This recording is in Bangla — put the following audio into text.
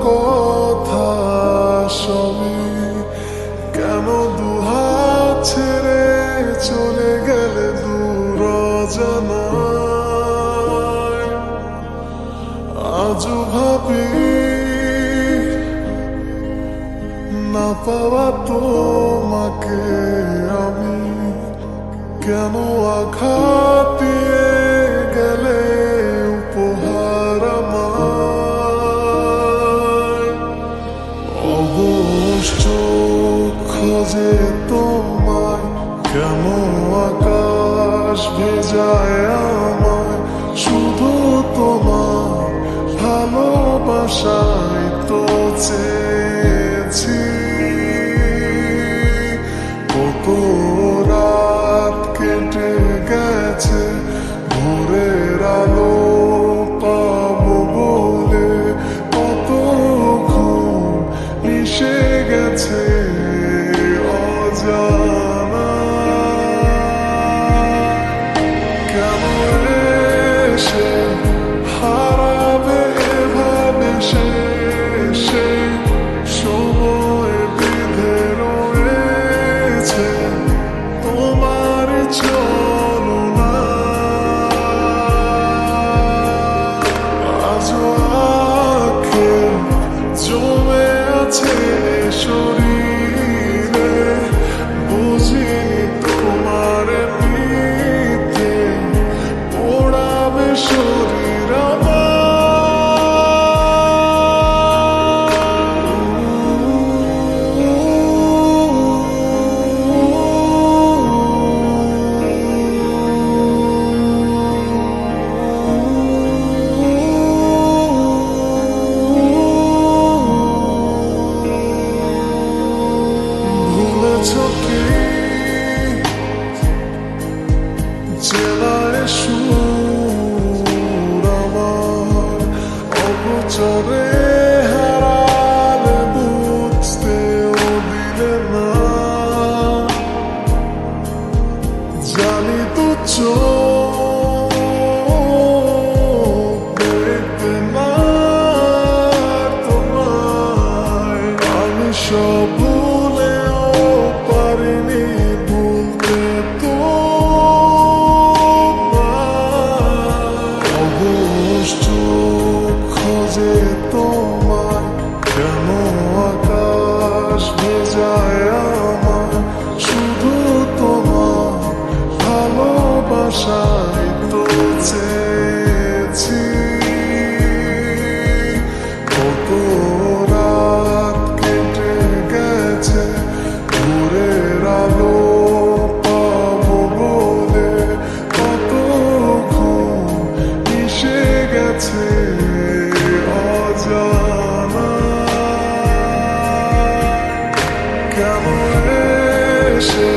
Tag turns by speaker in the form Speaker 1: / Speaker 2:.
Speaker 1: কথা সবে কেন দুহাত ছেড়ে চলে পাওয়া তোমাকে যে তোমার কেমন আকাশ ভেজায় আমায় শুধু তোমার ভালোবাসায় তো চেয়ে 是。গেছে অজানা কেমন এসে